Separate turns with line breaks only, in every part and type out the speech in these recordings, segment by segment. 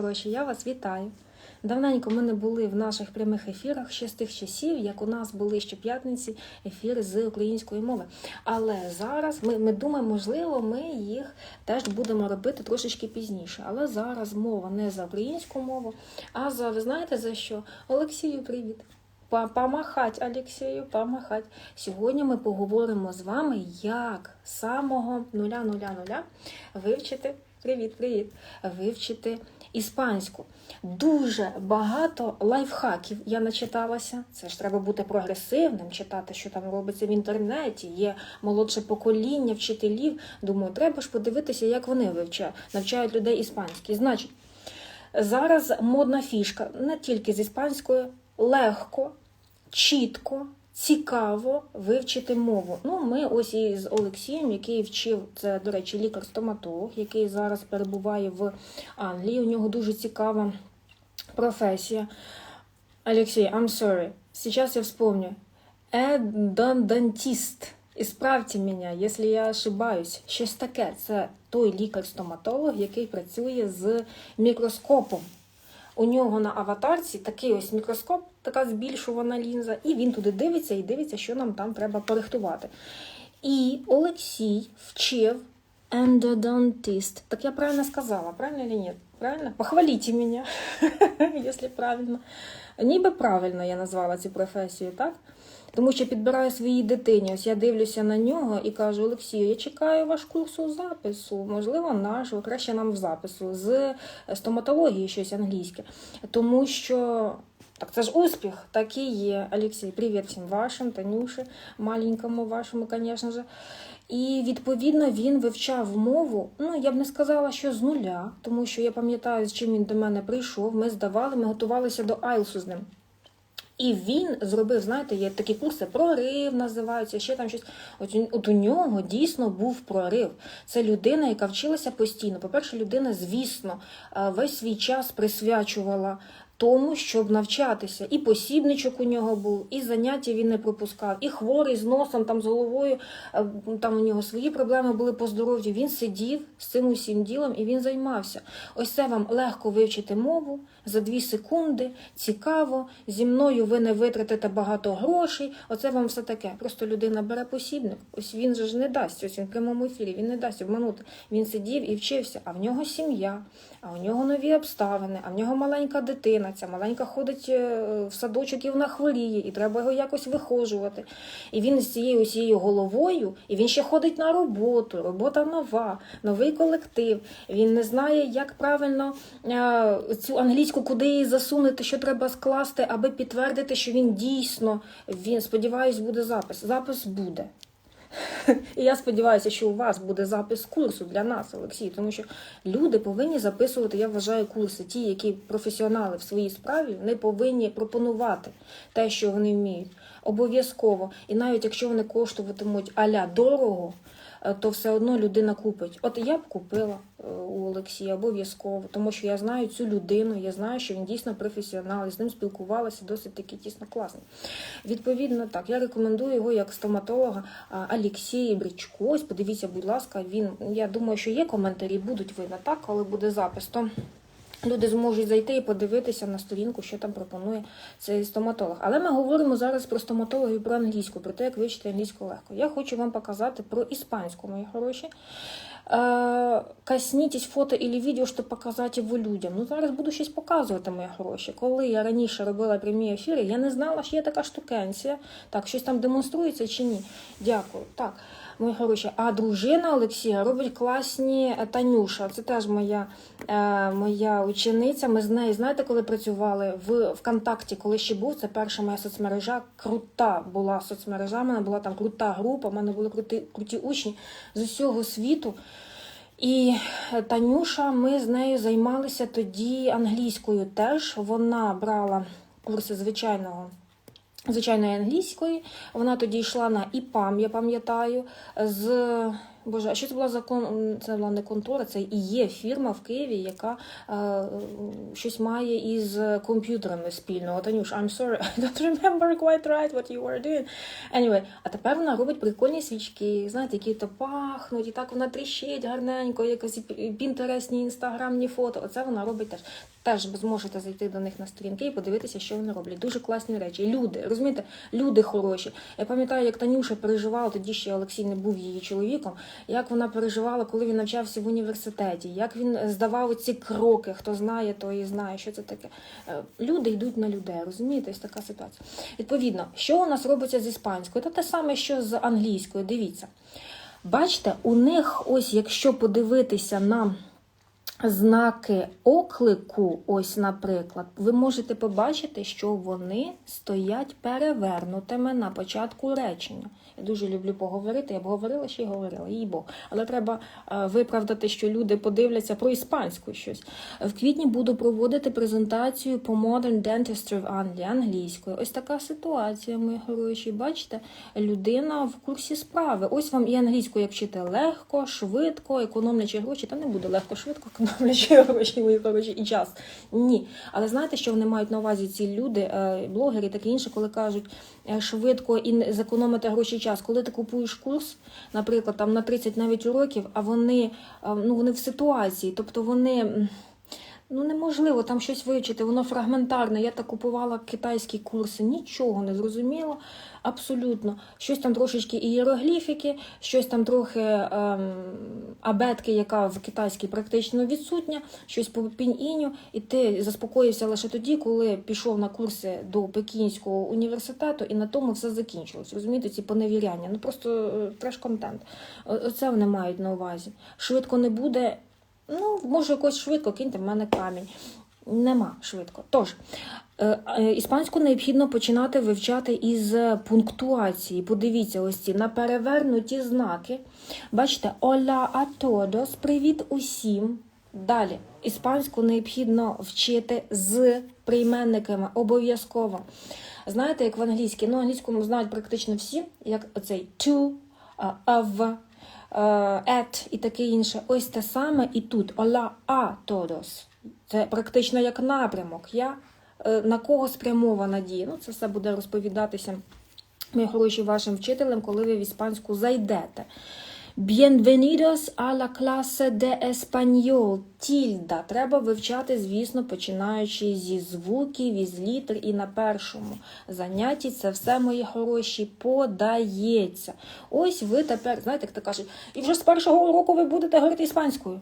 Хороші, я вас вітаю. Давненько ми не були в наших прямих ефірах ще з тих часів, як у нас були щоп'ятниці ефіри з української мови. Але зараз ми, ми думаємо, можливо, ми їх теж будемо робити трошечки пізніше. Але зараз мова не за українську мову, а за ви знаєте за що? Олексію, привіт! Помахать, Олексію, помахать. Сьогодні ми поговоримо з вами, як самого нуля нуля нуля вивчити. Привіт, привіт! Вивчити іспанську. Дуже багато лайфхаків я начиталася. Це ж треба бути прогресивним, читати, що там робиться в інтернеті. Є молодше покоління вчителів. Думаю, треба ж подивитися, як вони вивчають, навчають людей іспанській. Значить, зараз модна фішка не тільки з іспанською, легко, чітко. Цікаво вивчити мову. Ну, ми ось і з Олексієм, який вчив, це, до речі, лікар-стоматолог, який зараз перебуває в Англії. У нього дуже цікава професія. Олексій, I'm sorry. Сейчас я вспомню. Эдонтист. Исправьте мене, якщо я ошибаюсь. Щось таке. Це той лікар-стоматолог, який працює з мікроскопом. У нього на аватарці такий ось мікроскоп, така збільшувана лінза, і він туди дивиться і дивиться, що нам там треба порихтувати. І Олексій вчив ендодонтист. Так я правильно сказала, правильно чи ні? Правильно? Похваліть мене, якщо правильно. Ніби правильно я назвала цю професію, так? Тому що підбираю своїй дитині. Ось я дивлюся на нього і кажу: Олексію, я чекаю ваш курсу запису, можливо, нашого, краще нам в запису з стоматології щось англійське. Тому що. Так, це ж успіх, так і є. Олексій, привіт всім вашим, Танюші, маленькому вашому, звісно ж. І відповідно він вивчав мову. Ну я б не сказала, що з нуля, тому що я пам'ятаю, з чим він до мене прийшов. Ми здавали, ми готувалися до Айлсу з ним. І він зробив, знаєте, є такі курси, прорив називаються, ще там щось. От, от у нього дійсно був прорив. Це людина, яка вчилася постійно. По-перше, людина, звісно, е, весь свій час присвячувала тому, щоб навчатися. І посібничок у нього був, і заняття він не пропускав, і хворий з носом, там з головою, е, там у нього свої проблеми були по здоров'ю. Він сидів з цим усім ділом і він займався. Ось це вам легко вивчити мову за дві секунди, цікаво. Зі мною ви не витратите багато грошей. Оце вам все таке. Просто людина бере посібник. Ось він же ж не дасть. Ось він в прямому ефірі. Він не дасть обманути. Він сидів і вчився, а в нього сім'я, а у нього нові обставини, а в нього маленька дитина. Ця маленька ходить е, в садочок і вона хворіє, і треба його якось вихожувати. І він з цією усією головою, і він ще ходить на роботу. Робота нова, новий колектив. Він не знає, як правильно е, цю англійську, куди її засунути, що треба скласти, аби підтвердити, що він дійсно він сподіваюсь, буде запис. Запис буде. І я сподіваюся, що у вас буде запис курсу для нас, Олексій, тому що люди повинні записувати, я вважаю, курси. Ті, які професіонали в своїй справі, вони повинні пропонувати те, що вони вміють. Обов'язково. І навіть якщо вони коштуватимуть аля дорого, то все одно людина купить. От я б купила е, у Олексія обов'язково, тому що я знаю цю людину, я знаю, що він дійсно професіонал, і з ним спілкувалася досить таки тісно класно. Відповідно, так, я рекомендую його як стоматолога а, Олексій Бричко. Ось подивіться, будь ласка, він, я думаю, що є коментарі, будуть видно так, коли буде запис. То Люди зможуть зайти і подивитися на сторінку, що там пропонує цей стоматолог. Але ми говоримо зараз про стоматологів, про англійську, про те, як вивчити англійську легко. Я хочу вам показати про іспанську, мої хороші. Е, коснітесь фото і відео, щоб показати його людям. Ну зараз буду щось показувати, мої хороші. Коли я раніше робила прямі ефіри, я не знала, що є така штукенція. Так, щось там демонструється чи ні. Дякую. Так, мої хороші. А дружина Олексія робить класні е, Танюша. Це теж моя, е, моя учениця. Ми з нею, знаєте, коли працювали в ВКонтакті, коли ще був, це перша моя соцмережа. Крута була соцмережа. У мене була там крута група, у мене були круті, круті учні з усього світу. І Танюша, ми з нею займалися тоді англійською теж. Вона брала курси звичайного. Звичайної англійської, вона тоді йшла на ІПАМ, я пам'ятаю, з Боже, а що це була за кон... це була не контора, це і є фірма в Києві, яка е, щось має із комп'ютерами спільного. Танюш, I'm sorry, I don't remember quite right what you were doing. Anyway, а тепер вона робить прикольні свічки, знаєте, які то пахнуть, і так вона тріщить гарненько, якось пінтересні інстаграмні фото. Оце вона робить теж. Теж зможете зайти до них на сторінки і подивитися, що вони роблять. Дуже класні речі. Люди, розумієте, люди хороші. Я пам'ятаю, як Танюша переживала, тоді ще Олексій не був її чоловіком, як вона переживала, коли він навчався в університеті, як він здавав ці кроки. Хто знає, той і знає, що це таке. Е, Люди йдуть на людей, розумієте, ось така ситуація. Відповідно, що у нас робиться з іспанською? Та те саме, що з англійською. Дивіться. Бачите, у них, ось якщо подивитися на знаки оклику, ось, наприклад, ви можете побачити, що вони стоять перевернутими на початку речення. Я дуже люблю поговорити, я б говорила ще й говорила, їй Бог. Але треба е, виправдати, що люди подивляться про іспанську щось. В квітні буду проводити презентацію по Modern Dentistry в Англії англійською. Ось така ситуація, мої хороші. Бачите, людина в курсі справи. Ось вам і англійською як вчити легко, швидко, економлячи гроші. Та не буде легко, швидко, мої хороші, і час. Ні. Але знаєте, що вони мають на увазі ці люди, е, блогери таке інше, коли кажуть е, швидко і зекономити гроші і час. Коли ти купуєш курс, наприклад, там на 30 навіть уроків, а вони, е, ну, вони в ситуації, тобто вони. Ну, неможливо там щось вивчити, воно фрагментарне. Я так купувала китайські курси, нічого не зрозуміло. Абсолютно. Щось там трошечки ієрогліфіки, щось там трохи ем, абетки, яка в китайській практично відсутня, щось по пінь-іню, і ти заспокоївся лише тоді, коли пішов на курси до Пекінського університету, і на тому все закінчилось. Розумієте, ці поневіряння. Ну просто е, треш-контент. Оце вони мають на увазі. Швидко не буде. Ну, може, якось швидко киньте в мене камінь. Нема швидко. Тож, е, е, іспанську необхідно починати вивчати із пунктуації. Подивіться, ось ці на перевернуті знаки. Бачите, оля а тодос, привіт усім. Далі, іспанську необхідно вчити з прийменниками обов'язково. Знаєте, як в англійській? Ну, англійську знають практично всі, як оцей to, of, е, at і таке інше. Ось те саме і тут. Ола а тодос. Це практично як напрямок. Я е, на кого спрямована дія. Ну, це все буде розповідатися, мої хороші, вашим вчителем, коли ви в іспанську зайдете. Bienvenidos a la clase de español. Тільда. Треба вивчати, звісно, починаючи зі звуків, із літер і на першому занятті це все, мої хороші, подається. Ось ви тепер, знаєте, як то кажуть, і вже з першого уроку ви будете говорити іспанською.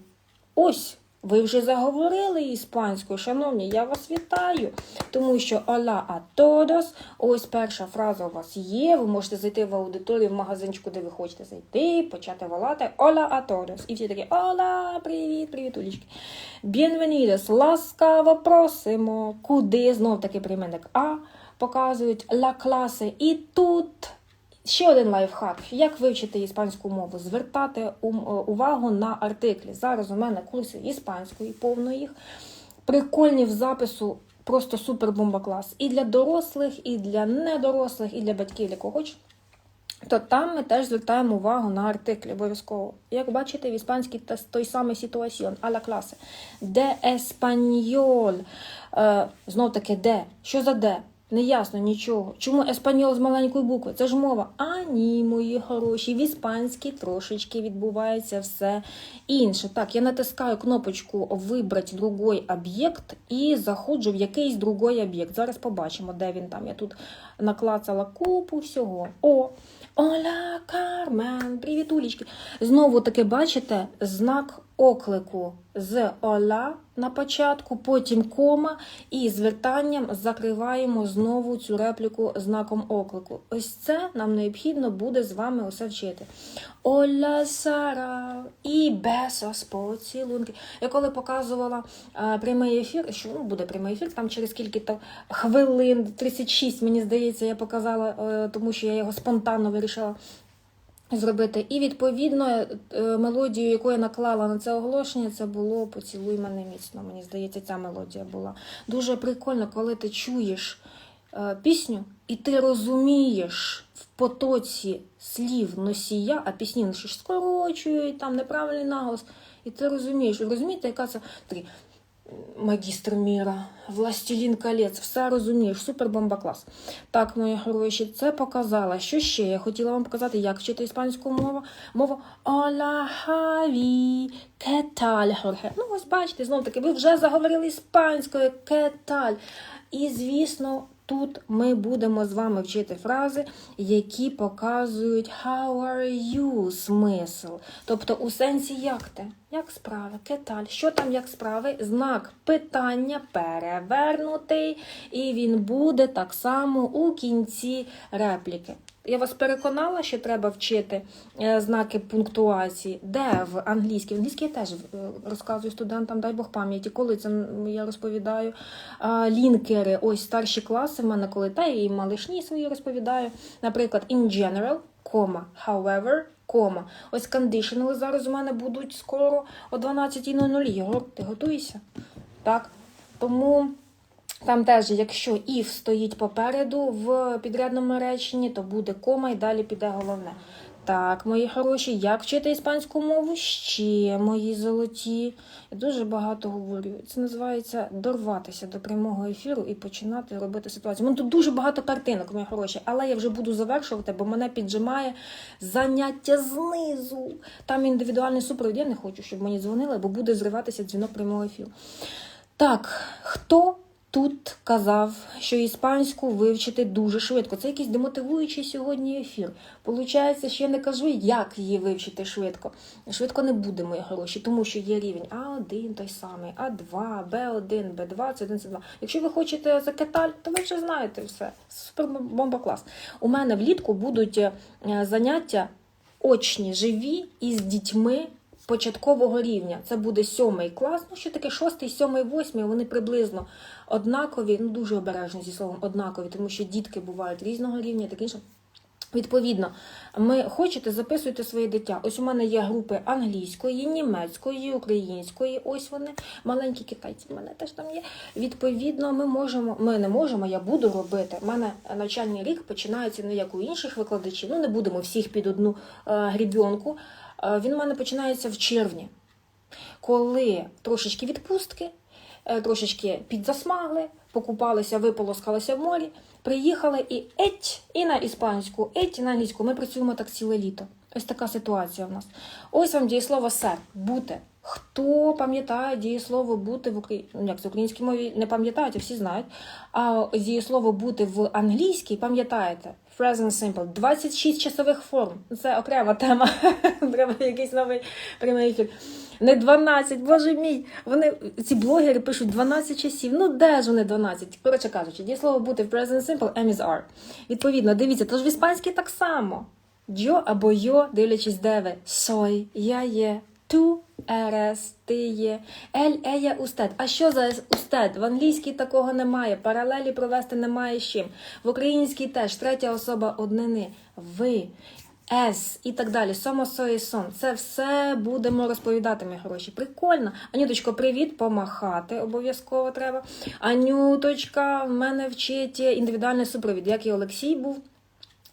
Ось. Ви вже заговорили іспанською, шановні, я вас вітаю. Тому що Ола а тодос, ось перша фраза у вас є. Ви можете зайти в аудиторію, в магазинчику, де ви хочете зайти, почати волати Ола а тодос. І всі такі Ола, привіт, привіт, улічки. Bienvenidos, ласкаво просимо. Куди? Знов таки прийменник А показують ла класи. І тут Ще один лайфхак. Як вивчити іспанську мову? Звертати увагу на артиклі. Зараз у мене курси іспанської, повно їх. Прикольні в запису, просто супер бомба клас. І для дорослих, і для недорослих, і для батьків, для кого. То там ми теж звертаємо увагу на артиклі обов'язково. Як бачите, в іспанській той самий ситуаціон, а ла класи. Де еспаньол? Е, знов таки, де? Що за де? Не ясно нічого. Чому еспаньол з маленької букви? Це ж мова. А ні, мої хороші. В іспанській трошечки відбувається все інше. Так, я натискаю кнопочку Вибрати другой об'єкт і заходжу в якийсь другой об'єкт. Зараз побачимо, де він там. Я тут наклацала купу всього. О! Оля Кармен! Привіт, Улічки! Знову таки, бачите, знак оклику з Ола на початку, потім кома, і звертанням закриваємо знову цю репліку знаком оклику. Ось це нам необхідно буде з вами усе вчити. Оля Сара і бесос поцілунки. Я коли показувала е, прямий ефір, що ну, буде прямий ефір, там через скільки то хвилин, 36, мені здається, я показала, е, тому що я його спонтанно вирішила зробити. І відповідно е, мелодію, яку я наклала на це оголошення, це було Поцілуй мене міцно. Мені здається, ця мелодія була. Дуже прикольно, коли ти чуєш е, пісню, і ти розумієш в потоці слів носія, а пісні вони ж скорочують, там неправильний наголос. І ти розумієш, розумієте, яка це магістр міра, властелін колець, все розумієш, супер бомба клас. Так, мої гроші, це показала. Що ще? Я хотіла вам показати, як вчити іспанську мову. Мову Ола хаві, кеталь, Хорхе. Ну, ось бачите, знов таки, ви вже заговорили іспанською, кеталь. І, звісно, тут ми будемо з вами вчити фрази, які показують how are you смисл. Тобто у сенсі як ти? Як справи? Кеталь? Що там як справи? Знак питання перевернутий, і він буде так само у кінці репліки. Я вас переконала, що треба вчити е, знаки пунктуації. Де в англійській? В англійській я теж е, розказую студентам, дай Бог пам'яті, коли це я розповідаю. Лінкери, ось старші класи в мене коли, та і малишні свої розповідаю. Наприклад, in general, кома, however, кома. Ось conditional зараз у мене будуть скоро о 12.00. Єгор, ти готуєшся? Так. Тому. Там теж, якщо if стоїть попереду в підрядному реченні, то буде кома і далі піде головне. Так, мої хороші, як вчити іспанську мову? Ще мої золоті. Я дуже багато говорю. Це називається дорватися до прямого ефіру і починати робити ситуацію. Мене тут дуже багато картинок, мої хороші, але я вже буду завершувати, бо мене піджимає заняття знизу. Там індивідуальний супровід. Я не хочу, щоб мені дзвонили, бо буде зриватися дзвінок прямого ефіру. Так, хто тут казав, що іспанську вивчити дуже швидко? Це якийсь демотивуючий сьогодні ефір. Получається, що я не кажу, як її вивчити швидко. Швидко не буде, мої гроші, тому що є рівень А1 той самий, А2, Б1, Б2, С1, С2. Якщо ви хочете за кеталь, то ви вже знаєте все. Супер бомба клас. У мене влітку будуть е, заняття очні, живі із дітьми початкового рівня. Це буде сьомий клас. Ну, що таке шостий, сьомий, восьмий, вони приблизно однакові, ну дуже обережно зі словом однакові, тому що дітки бувають різного рівня, таке інше. Відповідно, ми хочете, записуйте своє дитя. Ось у мене є групи англійської, німецької, української. Ось вони, маленькі китайці. в мене теж там є. Відповідно, ми можемо, ми не можемо, я буду робити. У мене навчальний рік починається не як у інших викладачів. Ну не будемо всіх під одну е, грібінку. Е, він у мене починається в червні, коли трошечки відпустки, е, трошечки підзасмагли, покупалися, виполоскалися в морі, приїхали і еть, і на іспанську, еть, і на англійську. Ми працюємо так ціле літо. Ось така ситуація в нас. Ось вам дієслово сер, бути. Хто пам'ятає дієслово бути в Україні? Ну, як з українській мові не пам'ятають, всі знають. А дієслово бути в англійській, пам'ятаєте? Present simple. 26 часових форм. Це окрема тема. Треба якийсь новий прямий ефір. Не 12, боже мій. Вони ці блогери пишуть 12 часів. Ну де ж вони 12? Коротше кажучи, дієслово бути в present simple am is are. Відповідно, дивіться, тож в іспанській так само. Джо або йо, дивлячись, де ви. Сой, я є. Ту ерес, ти є. Ель, ея, устед. А що за устед? В англійській такого немає. Паралелі провести немає з чим. В українській теж третя особа однини. Ви. С і так далі. Сомо, сої, сон. Це все будемо розповідати, мої гроші. Прикольно. Анюточко, привіт, помахати обов'язково треба. Анюточка, в мене вчить індивідуальний супровід, як і Олексій був.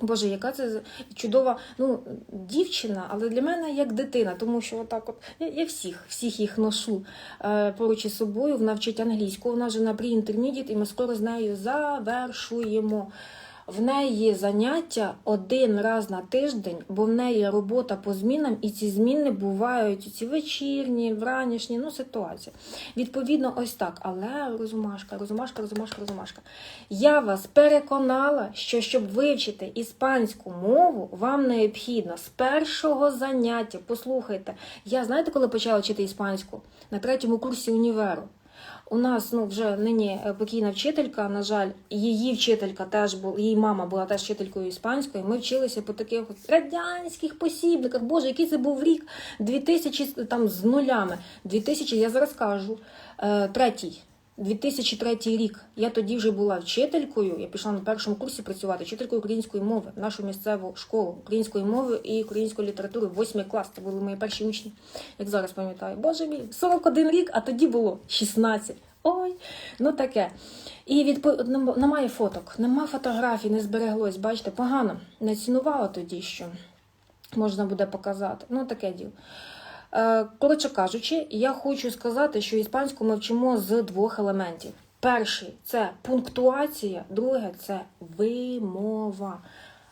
Боже, яка це чудова ну, дівчина, але для мене як дитина, тому що отак от я, я всіх, всіх їх ношу е, поруч із собою. Вона вчить англійську, вона вже на pre-intermediate, і ми скоро з нею завершуємо. В неї заняття один раз на тиждень, бо в неї робота по змінам, і ці зміни бувають ці вечірні, вранішні, ну ситуація. Відповідно, ось так. Але розумашка, розумашка, розумашка, розумашка. Я вас переконала, що щоб вивчити іспанську мову, вам необхідно з першого заняття. Послухайте, я знаєте, коли почала вчити іспанську? На третьому курсі універу. У нас ну вже нині е, покійна вчителька, на жаль, її вчителька теж була, її мама була теж вчителькою іспанської. Ми вчилися по таких радянських посібниках. Боже, який це був рік 2000 там з нулями. 2000, я зараз кажу, е, третій. 2003 рік. Я тоді вже була вчителькою. Я пішла на першому курсі працювати вчителькою української мови, нашу місцеву школу української мови і української літератури, восьмий клас. Це були мої перші учні, як зараз пам'ятаю. Боже мій, 41 рік, а тоді було 16. Ой, ну таке. І відпо... немає фоток, нема фотографій, не збереглось. Бачите, погано. Не цінувала тоді, що можна буде показати. Ну, таке діло. Е, Коротше кажучи, я хочу сказати, що іспанську ми вчимо з двох елементів. Перший це пунктуація, друге це вимова.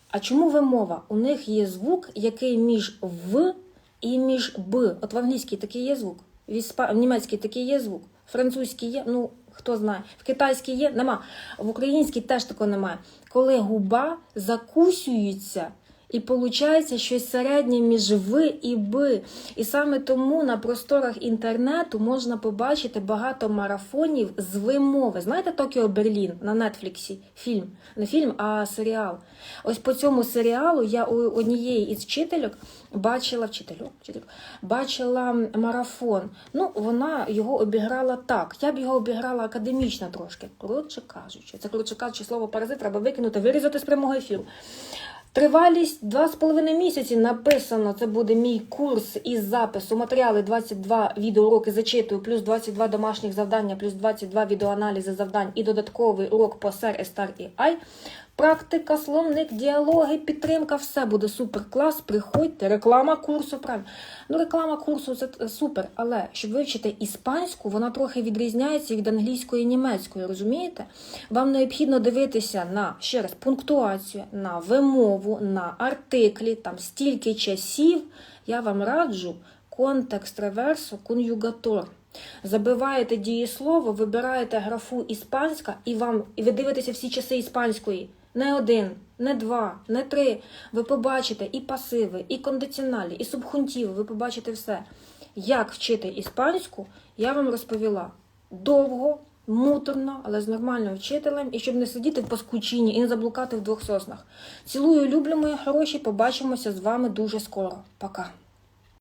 А чому вимова? У них є звук, який між в і між б. От в англійській такий є звук, в, іспа... в німецькій такий є звук, в французькій є, ну хто знає, в китайській є, нема. В українській теж такого немає. Коли губа закусюється. І виходить щось середнє між В і Б. І саме тому на просторах інтернету можна побачити багато марафонів з вимови. Знаєте Токіо Берлін на Нетфліксі? Фільм. Не фільм, а серіал. Ось по цьому серіалу я у однієї із вчительок бачила вчителю, вчительку, бачила марафон. Ну, вона його обіграла так. Я б його обіграла академічно трошки. Коротше кажучи, це коротше кажучи, слово паразит треба викинути, вирізати з прямого ефіру. Тривалість 2,5 місяці написано. Це буде мій курс із запису. Матеріали 22 відеоуроки зачитую, плюс 22 домашніх завдання, плюс 22 відеоаналізи завдань і додатковий урок по SER, STAR і I. Практика, словник, діалоги, підтримка, все буде супер клас. Приходьте, реклама курсу. Правильно. Ну, реклама курсу це супер, але щоб вивчити іспанську, вона трохи відрізняється від англійської і німецької, розумієте? Вам необхідно дивитися на ще раз пунктуацію, на вимову, на артиклі, там стільки часів. Я вам раджу контекст реверсу, конюгатор. Забиваєте дієслово, вибираєте графу іспанська і вам і ви дивитеся всі часи іспанської. Не один, не два, не три. Ви побачите і пасиви, і кондиціоналі, і субхунтіви. Ви побачите все. Як вчити іспанську, я вам розповіла довго, муторно, але з нормальним вчителем, і щоб не сидіти в паскучині і не заблукати в двох соснах. Цілую, люблю, мої хороші. Побачимося з вами дуже скоро. Пока.